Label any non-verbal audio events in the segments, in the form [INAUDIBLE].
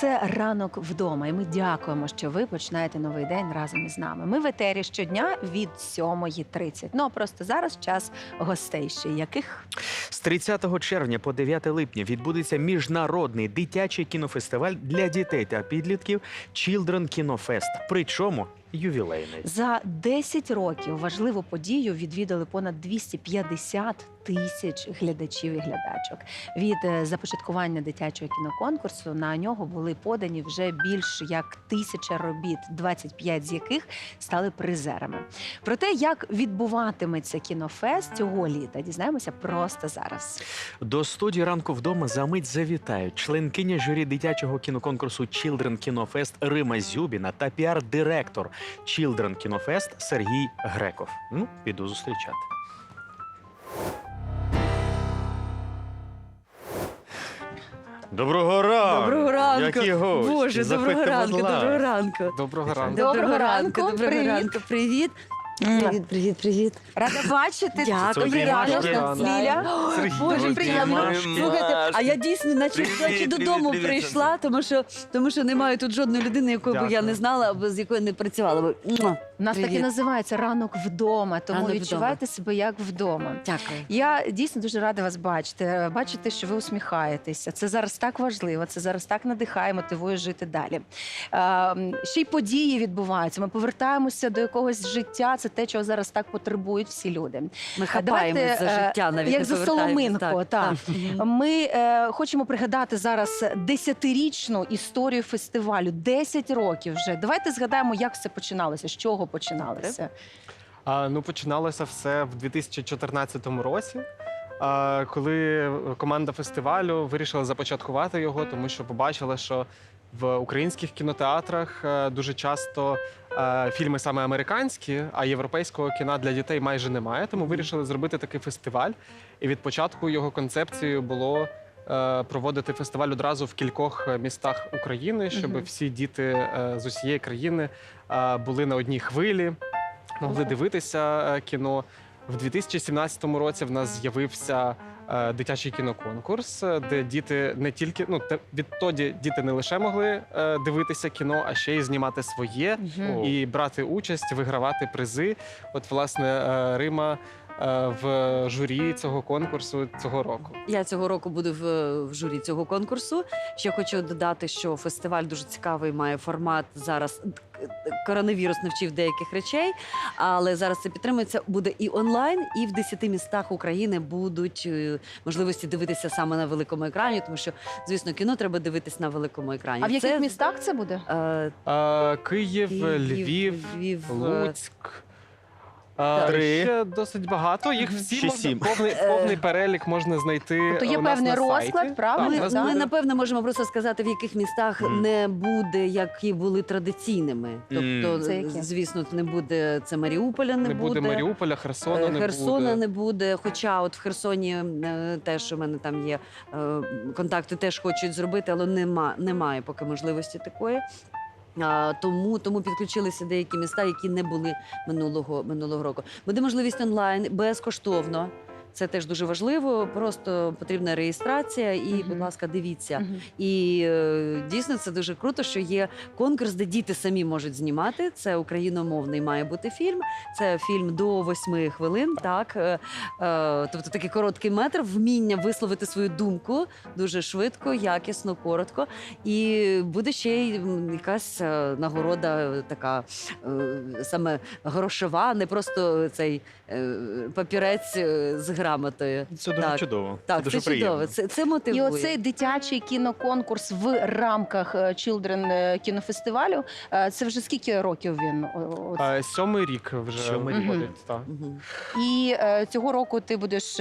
Це ранок вдома, і ми дякуємо, що ви починаєте новий день разом із нами. Ми в етері щодня від 7.30. Ну а просто зараз час гостей ще яких З 30 червня по 9 липня відбудеться міжнародний дитячий кінофестиваль для дітей та підлітків Children Kino Fest. Причому ювілейний. за 10 років важливу подію відвідали понад 250 тисяч глядачів і глядачок. Від е, започаткування дитячого кіноконкурсу на нього були подані вже більш як тисяча робіт, 25 з яких стали призерами. Про те, як відбуватиметься кінофест цього літа, дізнаємося просто зараз. До студії ранку вдома за мить завітають членкиня журі дитячого кіноконкурсу Children Fest Рима Зюбіна та піар-директор Children Fest Сергій Греков. Ну, піду зустрічати. Доброго ранку! Доброго ранку. Які гості? Боже, доброго Заходьте, ранку, будь ласка. доброго ранку. Доброго ранку. Доброго ранку, доброго привіт. ранку, привіт. Привіт, привіт, привіт. Рада бачити Дякую, обіймашки. Ліля. Сергій, Боже, приємно. Слухайте, а я дійсно наче Привіт, втечі привіт, додому привіт, прийшла, тому що, тому що немає тут жодної людини, якої б я Дякую. не знала, або з якою не працювала. Муа. У нас так і Привіт. називається ранок вдома, тому Ранок відчувайте себе як вдома. Дякую. Я дійсно дуже рада вас бачити. Бачити, що ви усміхаєтеся. Це зараз так важливо. Це зараз так надихає, мотивує жити далі. Е, ще й події відбуваються. Ми повертаємося до якогось життя. Це те, чого зараз так потребують всі люди. Ми хапаємось давайте, за е, життя, навіть як не за повертаємось. соломинку, так. Мгм. Ми е, хочемо пригадати зараз десятирічну історію фестивалю. Десять років вже. Давайте згадаємо, як все починалося, з чого починалося. А, ну, починалося все в 2014 році, а, коли команда фестивалю вирішила започаткувати його, тому що побачила, що в українських кінотеатрах е, дуже часто е, фільми саме американські, а європейського кіна для дітей майже немає. Тому вирішили зробити такий фестиваль. І від початку його концепцією було. Е, Проводити фестиваль одразу в кількох е, містах України, щоб всі діти е, з усієї країни були на одній хвилі, могли дивитися кіно. В 2017 році в нас з'явився дитячий кіноконкурс, де діти не тільки ну відтоді діти не лише могли дивитися кіно, а ще й знімати своє і брати участь, вигравати призи. От, власне, Рима в журі цього конкурсу цього року. Я цього року буду в, в журі цього конкурсу. Ще хочу додати, що фестиваль дуже цікавий, має формат зараз. Коронавірус навчив деяких речей, але зараз це підтримується. Буде і онлайн, і в 10 містах України будуть е, можливості дивитися саме на великому екрані, тому що, звісно, кіно треба дивитись на великому екрані. А в яких Це, містах це буде? Е, Е, Київ, Львів, Львів, е, Луцьк. Три. Ще досить багато. Їх всі Ще можна, сім. повний, Е. повний перелік можна знайти. Тобто є у нас певний на сайті. розклад, правильно? Так, Ми, да? ми напевно можемо просто сказати, в яких містах Мгм. не буде, які були традиційними. Тобто, Мгм. Це які? звісно, не буде це Маріуполя, не, не буде Маріуполя, Херсона, Е, не Херсона буде. не буде. Хоча, от в Херсоні е, теж у мене там є е, контакти, теж хочуть зробити, але нема, немає поки можливості такої. Тому, тому підключилися деякі міста, які не були минулого минулого року. Буде можливість онлайн безкоштовно. Це теж дуже важливо. Просто потрібна реєстрація, і, Мгм. будь ласка, дивіться. Мгм. І е, дійсно це дуже круто, що є конкурс, де діти самі можуть знімати. Це україномовний має бути фільм. Це фільм до восьми хвилин. Так е, е, тобто такий короткий метр, вміння висловити свою думку дуже швидко, якісно, коротко. І буде ще й якась нагорода, така саме грошова, не просто цей папірець з грамотою. Це дуже Так. чудово. Так, це дуже це чудово. приємно. Це, це І оцей дитячий кіноконкурс в рамках е, Children е, кінофестивалю. е, Це вже скільки років він? Е, Сьомий рік вже Сьомий рік. виходить. Так. Мгм. І цього року ти будеш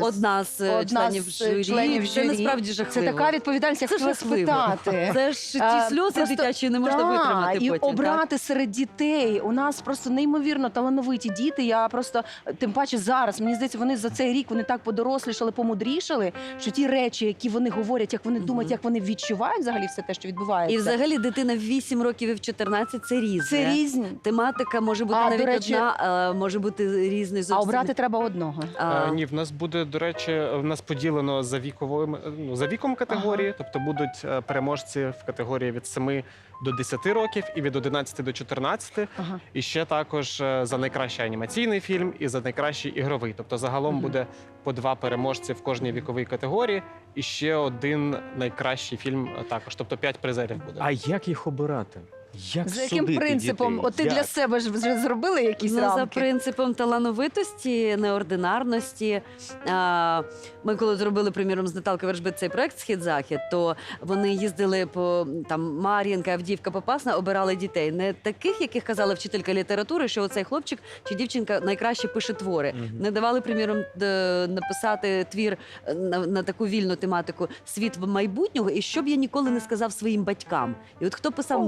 Одна з Одна членів з журі. членів Це журі. насправді це така відповідальність, я Це хотіла жахливо. спитати. [LAUGHS] Це ж ті сльози просто- дитячі не можна Да, витримати і потім. обрати серед дітей. У нас просто неймовірно талановиті діти. Я просто тим паче зараз. Мені здається, вони за цей цей рік вони так подорослішали, помудрішали, що ті речі, які вони говорять, як вони думають, як вони відчувають взагалі все те, що відбувається. І взагалі дитина в 8 років і в 14 це різне. це різні. Тематика може бути А, навіть речі- одна, а може бути різний зовсім. А обрати треба одного. А, Е, Ні, в нас буде, до речі, в нас поділено за віковим ну, за віком категорії, тобто будуть е, переможці в категорії від 7 до 10 років і від 11 до 14. Ага. І ще також е, за найкращий анімаційний фільм і за найкращий ігровий. Тобто загалом Мгм. буде по два переможці в кожній віковій категорії, і ще один найкращий фільм е, також. Тобто п'ять призерів буде. А як їх обирати? Як За яким судити принципом? дітей? От ти Як? для себе ж вже зробили якісь ну, за рамки? принципом талановитості, неординарності. А, ми коли зробили, приміром, з Наталкою Вершбит цей проект Схід-Захід, то вони їздили по там Мар'їнка, Авдіївка, Попасна, обирали дітей. Не таких, яких казала вчителька літератури, що оцей хлопчик чи дівчинка найкраще пише твори. Не давали, приміром, д- написати твір на, на таку вільну тематику світ майбутнього, і щоб я ніколи не сказав своїм батькам. І от хто писав О.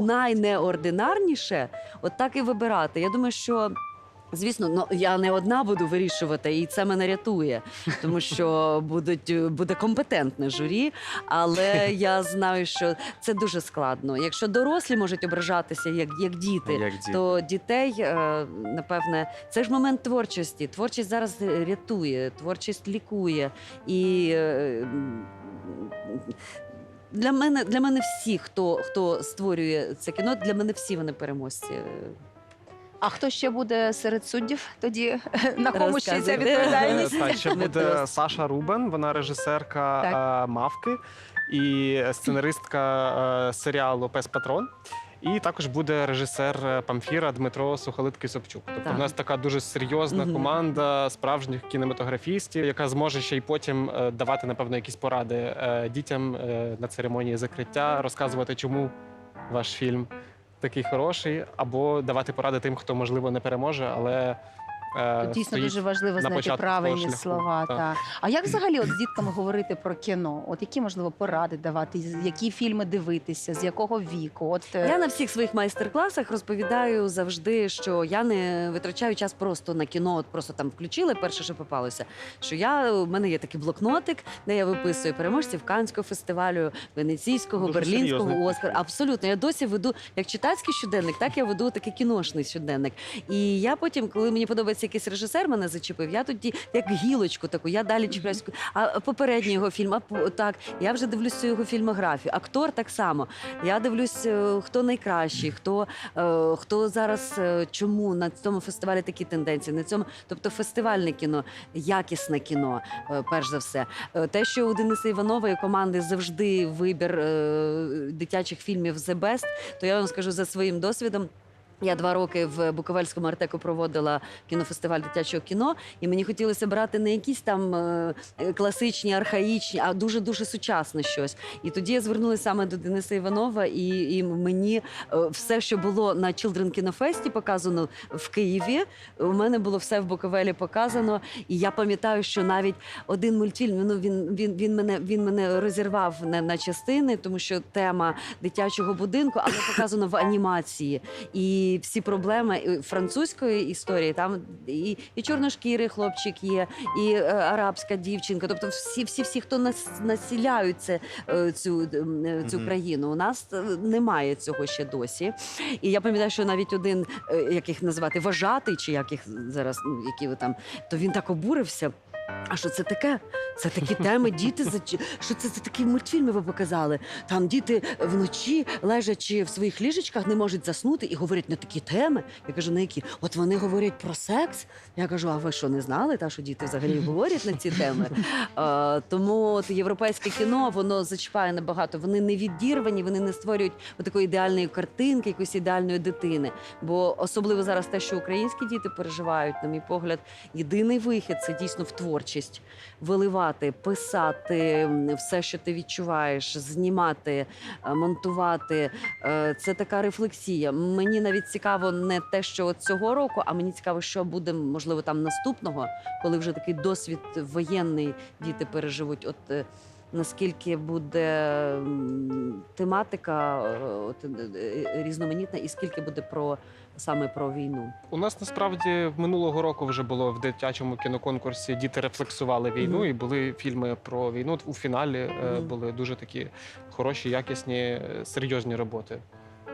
найнеординарніше, от так і вибирати. Я думаю, що. Звісно, ну я не одна буду вирішувати, і це мене рятує, тому що [LAUGHS] будуть буде компетентне журі. Але я знаю, що це дуже складно. Якщо дорослі можуть ображатися як, як діти, Як діти. то дітей, е, напевне, це ж момент творчості. Творчість зараз рятує, творчість лікує. І е, для мене, для мене всі, хто, хто створює це кіно, для мене всі вони переможці. А хто ще буде серед суддів тоді? [LAUGHS] На кому ще ця відповідальність? Так, ще буде. Саша Рубен, вона режисерка Так. е, Мавки і сценаристка е, серіалу Пес Патрон. І також буде режисер е, Памфіра Дмитро Сухолиткий Собчук. Тобто Так. в нас така дуже серйозна команда справжніх кінематографістів, яка зможе ще й потім е, давати, напевно, якісь поради е, дітям на церемонії закриття, розказувати, чому ваш фільм такий хороший, або давати поради тим, хто можливо не переможе, але Тут дійсно стоїть дуже важливо початку правильні шляху. слова. Так. Та. А як взагалі от з дітками говорити про кіно? От які можливо поради давати, які фільми дивитися, з якого віку? От е, Я на всіх своїх майстер-класах розповідаю завжди, що я не витрачаю час просто на кіно, от просто там включили перше, що попалося. Що я у мене є такий блокнотик, де я виписую переможців Канського фестивалю, Венеційського, Дуже Берлінського серйозний. Оскар. Абсолютно, я досі веду як читацький щоденник, так я веду такий кіношний щоденник. І я потім, коли мені подобається якийсь режисер, мене зачепив, я тоді як гілочку таку, я далі чіпляюсь. А попередній його фільм, а так, я вже дивлюся його фільмографію. Актор так само. Я дивлюсь, е, хто найкращий, хто, е, хто зараз е, чому на цьому фестивалі такі тенденції. На цьому, тобто фестивальне кіно, якісне кіно, перш за все. Те, що у Дениса Іванової команди завжди вибір дитячих фільмів «The Best», то я вам скажу за своїм досвідом. Я два роки в Буковельському артеку проводила кінофестиваль дитячого кіно, і мені хотілося брати не якісь там е, е, класичні, архаїчні, а дуже дуже сучасне щось. І тоді я звернулася саме до Дениса Іванова, і, і мені е, все, що було на Children кінофесті, показано в Києві. У мене було все в Буковелі показано. І я пам'ятаю, що навіть один мультфільм ну він, він, він мене він мене розірвав на, на частини, тому що тема дитячого будинку, але показано в анімації. І всі проблеми і французької історії там і, і чорношкірий хлопчик є, і е, арабська дівчинка. Тобто, всі, всі, всі, хто нас насіляють це, е, цю, е, цю Мгм. країну. У нас е, немає цього ще досі. І я пам'ятаю, що навіть один, як їх називати, вважатий, чи як їх зараз, ну які ви там, то він так обурився. А що це таке? Це такі теми, діти за що це за такі мультфільми ви показали? Там діти вночі, лежачи в своїх ліжечках, не можуть заснути і говорять на такі теми. Я кажу, на які? От вони говорять про секс. Я кажу, а ви що не знали? Та що діти взагалі говорять на ці теми? Е, тому от європейське кіно воно зачіпає набагато. Вони не відірвані, вони не створюють такої ідеальної картинки, якоїсь ідеальної дитини. Бо особливо зараз те, що українські діти переживають, на мій погляд, єдиний вихід це дійсно в творчість, виливати, писати все, що ти відчуваєш, знімати, е, монтувати. Е, Це така рефлексія. Мені навіть цікаво не те, що от цього року, а мені цікаво, що буде можливо там наступного, коли вже такий досвід воєнний діти переживуть. От е, наскільки буде тематика от, різноманітна, і скільки буде про саме про війну? У нас насправді минулого року вже було в дитячому кіноконкурсі. Діти рефлексували війну, Мгм. і були фільми про війну. У фіналі Мгм. були дуже такі хороші, якісні, е, серйозні роботи.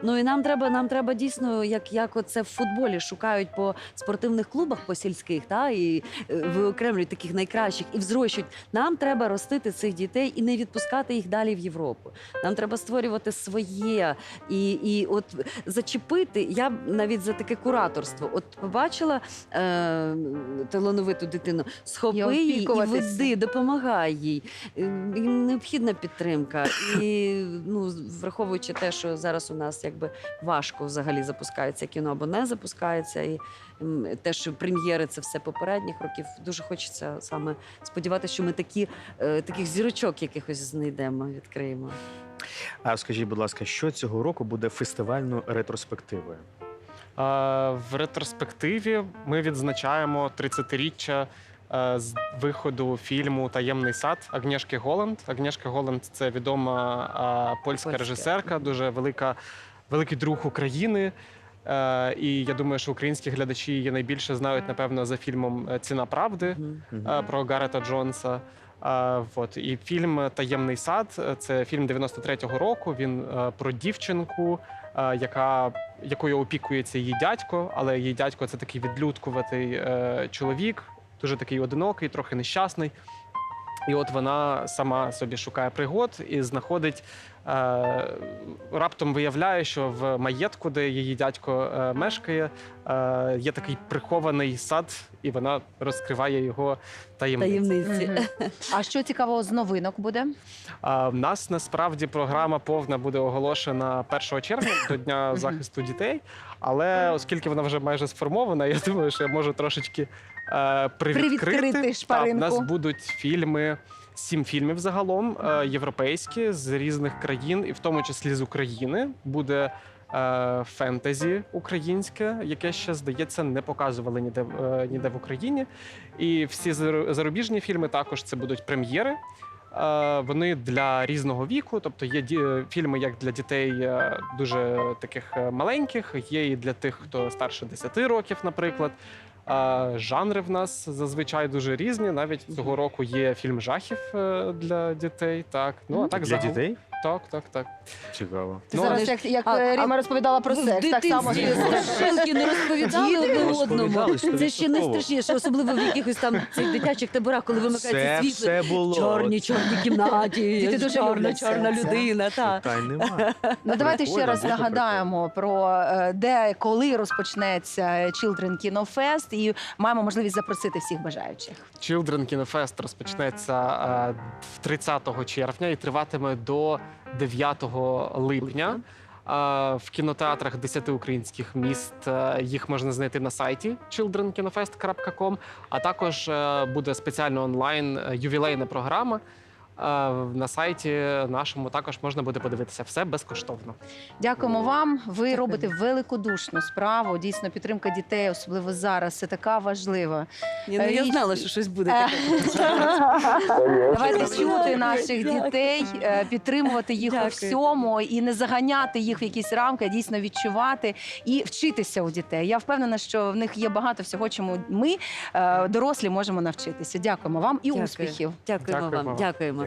Ну і нам треба, нам треба дійсно, як, як оце в футболі шукають по спортивних клубах по сільських, та і е, виокремлюють таких найкращих і взрощують. Нам треба ростити цих дітей і не відпускати їх далі в Європу. Нам треба створювати своє і, і от зачепити. Я навіть за таке кураторство. От побачила е, талановиту дитину, схопи її і веди, допомагай їй. Е, Їм необхідна підтримка. І ну, враховуючи те, що зараз у нас якби важко взагалі запускається кіно або не запускається, і м, те, що прем'єри це все попередніх років, дуже хочеться саме сподіватися, що ми такі, е, таких зірочок якихось знайдемо, відкриємо. А скажіть, будь ласка, що цього року буде фестивальною ретроспективою? А, В ретроспективі ми відзначаємо 30-річчя е, з виходу фільму Таємний сад Агнєшки Голланд. Агнєшка Голланд це відома польська Польська. режисерка, дуже велика, великий друг України. Е, І я думаю, що українські глядачі її найбільше знають, напевно, за фільмом е, Ціна правди е, про Гарета Джонса. Е, От і фільм Таємний сад е, це фільм 93-го року. Він е, про дівчинку, е, яка якою опікується її дядько, але її дядько це такий відлюдкуватий е, чоловік, дуже такий одинокий, трохи нещасний. І от вона сама собі шукає пригод і знаходить. Е, раптом виявляє, що в маєтку, де її дядько е, мешкає, е, є такий прихований сад, і вона розкриває його таємниці. Таємниці. А що цікавого з новинок буде? В нас насправді програма повна буде оголошена 1 червня до Дня захисту дітей. Але оскільки вона вже майже сформована, я думаю, що я можу трошечки е, привідкрити. Привідкрити Так, шпаринку. в нас будуть фільми. Сім фільмів загалом е, європейські з різних країн, і в тому числі з України. Буде е, фентезі українське, яке ще здається не показували ніде е, ніде в Україні. І всі зар- зарубіжні фільми також це будуть прем'єри. Е, Вони для різного віку, тобто є фільми як для дітей е, дуже таких е, маленьких, є і для тих, хто старше 10 років, наприклад. Жанри в нас зазвичай дуже різні. Навіть цього року є фільм жахів для дітей. Так, ну а так Для загал- дітей? Так, так, так. Цікаво. Ти Ну, зараз, ж- як, як а- е, Ріма розповідала про секс, так само дитинстві страшилки не розповідали Діти одному. розповідали, Це ще не страшніше, особливо в якихось там цих дитячих таборах, коли вимикається Це світло. все було. Чорні, чорні кімнаті, Діти дуже чорна, люблять чорна це. людина. Так. Питань нема. Ну давайте ще Прикольно, раз дуже нагадаємо про е, де коли розпочнеться Children Kino Fest і маємо можливість запросити всіх бажаючих. Children Kino Fest розпочнеться е, 30 червня і триватиме до 9 липня. В кінотеатрах 10 українських міст е, їх можна знайти на сайті childrenkinofest.com, а також е, буде спеціально онлайн е, ювілейна програма. Е, На сайті нашому також можна буде подивитися все безкоштовно. Дякуємо вам. Ви робите великодушну справу. Дійсно, підтримка дітей, особливо зараз, це така важлива. Ну, я знала, що щось буде Е, таке. Давайте чути наших дітей, е, підтримувати їх у всьому і не заганяти їх в якісь рамки, а дійсно відчувати і вчитися у дітей. Я впевнена, що в них є багато всього, чому ми, е, дорослі, можемо навчитися. Дякуємо вам і Дякую. успіхів. Дякуємо вам. Дякуємо.